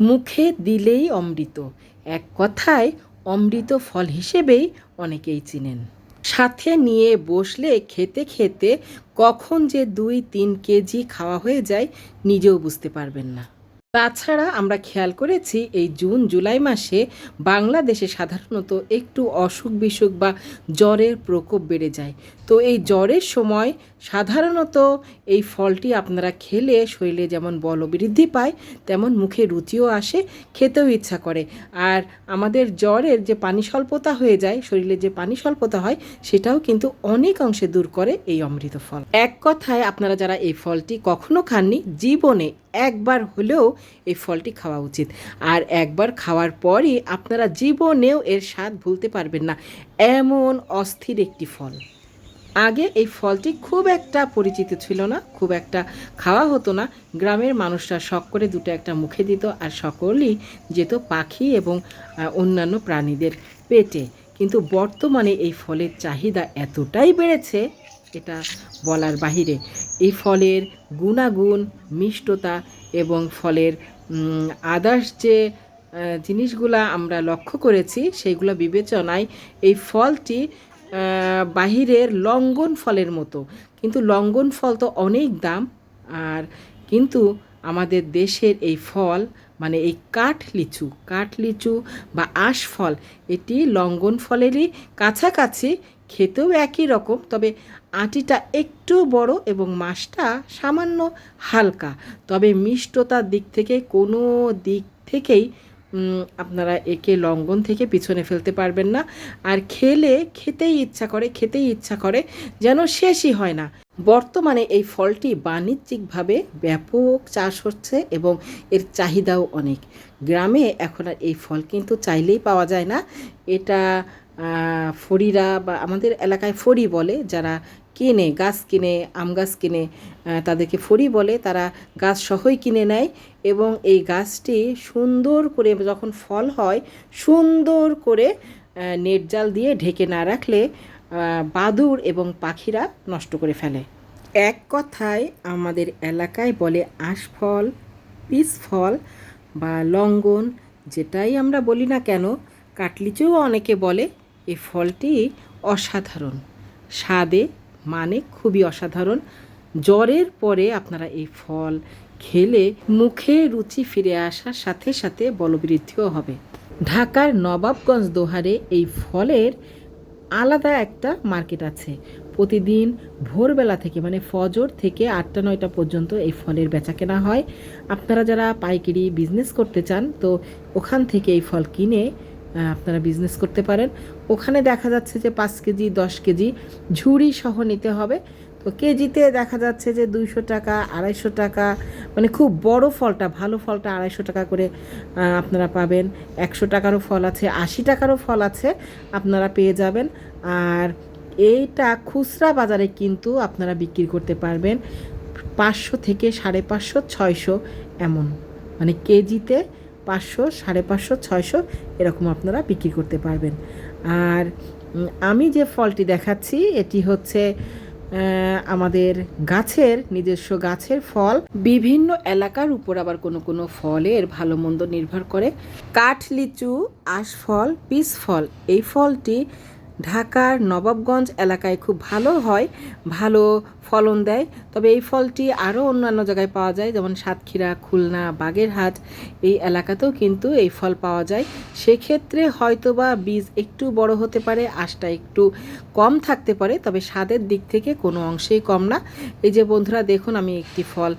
মুখে দিলেই অমৃত। এক কথায়, অমৃত ফল হিসেবেই অনেকেই চিনেন। সাথে নিয়ে বসলে খেতে খেতে কখন যে দুই তিন কেজি খাওয়া হয়ে যায়, নিজেও বুঝতে পারবেন না। তাছাড়া আমরা খেয়াল করেছি এই জুন, জুলাই মাসে বাংলাদেশে সাধারণত একটু অসুখ বিসুখ বা জ্বরের প্রকোপ বেড়ে যায়। তো এই জ্বরের সময় সাধারণত এই ফলটি আপনারা খেলে শরীরে যেমন বলবৃদ্ধি পায়, তেমন মুখে রুচিও আসে, খেতেও ইচ্ছা করে। আর আমাদের জ্বরের যে পানি স্বল্পতা হয়ে যায়, শরীরে যে পানি স্বল্পতা হয়, সেটাও কিন্তু অনেক অংশে দূর করে এই অমৃত ফল। এক কথায় আপনারা যারা এই ফলটি কখনো খাননি, জীবনে একবার হলেও এই ফলটি খাওয়া উচিত। আর একবার খাওয়ার পরই আপনারা জীবনেও এর স্বাদ ভুলতে পারবেন না। এমন অস্থির একটি ফল। আগে এই ফলটি খুব একটা পরিচিত ছিল না, খুব একটা খাওয়া হতো না। গ্রামের মানুষরা শখ করে দুটো একটা মুখে দিত আর সকলেই যেত পাখি এবং অন্যান্য প্রাণীদের পেটে। কিন্তু বর্তমানে এই ফলের চাহিদা এতটাই বেড়েছে, এটা বলার বাহিরে। এই ফলের গুণাগুণ, মিষ্টতা এবং ফলের আদার্স যে জিনিসগুলা আমরা লক্ষ্য করেছি, সেইগুলো বিবেচনায় এই ফলটি বাহিরের লঙ্ঘন ফলের মতো। কিন্তু লঙ্গন ফল তো অনেক দাম, আর কিন্তু আমাদের দেশের এই ফল মানে এই কাঠ লিচু কাঠ লিচু বা আঁশ ফল, এটি লঙ্গন ফলেরই কাছাকাছি খেতেও একই রকম, তবে আটিটা একটু বড় এবং মাছটা সামান্য হালকা। তবে মিষ্টতার দিক থেকে, কোনো দিক থেকেই আপনারা একে লঙ্ঘন থেকে পিছনে ফেলতে পারবেন না। আর খেলে, খেতেই ইচ্ছা করে, খেতেই ইচ্ছা করে যেন শেষই হয় না। বর্তমানে এই ফলটি বাণিজ্যিকভাবে ব্যাপক চাষ হচ্ছে এবং এর চাহিদাও অনেক। গ্রামে এখন আর এই ফল কিন্তু চাইলেই পাওয়া যায় না। এটা ফড়িরা বা আমাদের এলাকায় ফড়ি বলে, যারা কিনে, গাছ কিনে, আম গাছ কিনে তাদেরকে ফড়ি বলে, তারা গাছ সহই কিনে নেয় এবং এই গাছটি সুন্দর করে যখন ফল হয়, সুন্দর করে নেট জাল দিয়ে ঢেকে না রাখলে বাদুড় এবং পাখিরা নষ্ট করে ফেলে। এক কথায় আমাদের এলাকায় বলে আঁশফল পিস ফল বা লঙ্গন যেটাই আমরা বলি না কেন, কাটলিচুও অনেকে বলে এই ফলটি অসাধারণ। স্বাদে মানে খুবই অসাধারণ। জ্বরের পরে আপনারা এই ফল খেলে মুখে রুচি ফিরে আসার সাথে সাথে বলবৃদ্ধিও হবে। ঢাকার নবাবগঞ্জ দোহারে এই ফলের আলাদা একটা মার্কেট আছে। প্রতিদিন ভোরবেলা থেকে মানে ফজর থেকে আটটা, নয়টা পর্যন্ত এই ফলের বেচা কেনা হয়। আপনারা যারা পাইকারি বিজনেস করতে চান, তো ওখান থেকে এই ফল কিনে আপনারা বিজনেস করতে পারেন। ওখানে দেখা যাচ্ছে যে পাঁচ কেজি, দশ কেজি ঝুড়ি সহ নিতে হবে। তো কেজিতে দেখা যাচ্ছে যে দুইশো টাকা, আড়াইশো টাকা মানে খুব বড় ফলটা, ভালো ফলটা আড়াইশো টাকা করে আপনারা পাবেন। একশো টাকারও ফল আছে, আশি টাকারও ফল আছে, আপনারা পেয়ে যাবেন। আর এইটা খুচরা বাজারে কিন্তু আপনারা বিক্রি করতে পারবেন পাঁচশো থেকে সাড়ে পাঁচশো, ছয়শো এমন। মানে কেজিতে পাঁচশো, সাড়ে পাঁচশো, ছয়শো এরকম আপনারা বিক্রি করতে পারবেন। আর আমি যে ফলটি দেখাচ্ছি, এটি হচ্ছে আমাদের গাছের, নিজস্ব গাছের ফল। বিভিন্ন এলাকার উপর আবার কোনো কোনো ফলের ভালো মন্দ নির্ভর করে। কাঠ, লিচু, আশফল পিস ফল এই ফলটি ঢাকার নবাবগঞ্জ এলাকায় খুব ভালো হয়, ভালো ফলন দেয়। তবে এই ফলটি আরও অন্যান্য জায়গায় পাওয়া যায়, যেমন সাতক্ষীরা, খুলনা, বাগেরহাট। এই এলাকাতেও কিন্তু এই ফল পাওয়া যায়। সেক্ষেত্রে হয়তোবা বীজ একটু বড় হতে পারে, আশটা একটু কম থাকতে পারে, তবে স্বাদের দিক থেকে কোনো অংশেই কম না। এই যে বন্ধুরা, দেখুন আমি একটি ফল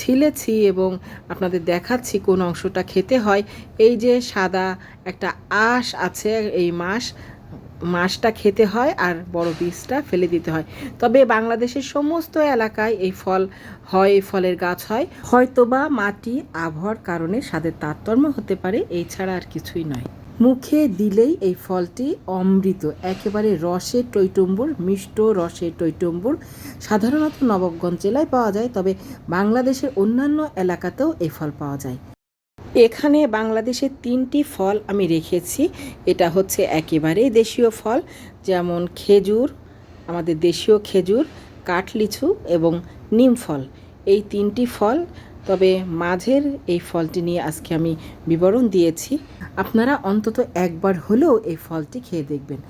ছিলেছি এবং আপনাদের দেখাচ্ছি কোন অংশটা খেতে হয়। এই যে সাদা একটা আঁশ আছে, এই মাস মাছটা খেতে হয় আর বড় বীজটা ফেলে দিতে হয়। তবে বাংলাদেশের সমস্ত এলাকায় এই ফল হয়, এই ফলের গাছ হয়। হয়তোবা মাটি আবহাওয়ার কারণে স্বাদের তারতম্য হতে পারে, এই ছাড়া আর কিছুই নয়। মুখে দিলেই এই ফলটি অমৃত, একেবারে রসে টইটম্বুর মিষ্ট রসে টৈটম্বুর। সাধারণত নবাবগঞ্জ জেলায় পাওয়া যায়, তবে বাংলাদেশের অন্যান্য এলাকাতেও এই ফল পাওয়া যায়। এখানে বাংলাদেশের তিনটি ফল আমি রেখেছি। এটা হচ্ছে একেবারেই দেশীয় ফল, যেমন খেজুর, আমাদের দেশীয় খেজুর, কাঠলিচু এবং নিম ফল। এই তিনটি ফল, তবে মাঝের এই ফলটি নিয়ে আজকে আমি বিবরণ দিয়েছি। আপনারা অন্তত একবার হলেও এই ফলটি খেয়ে দেখবেন।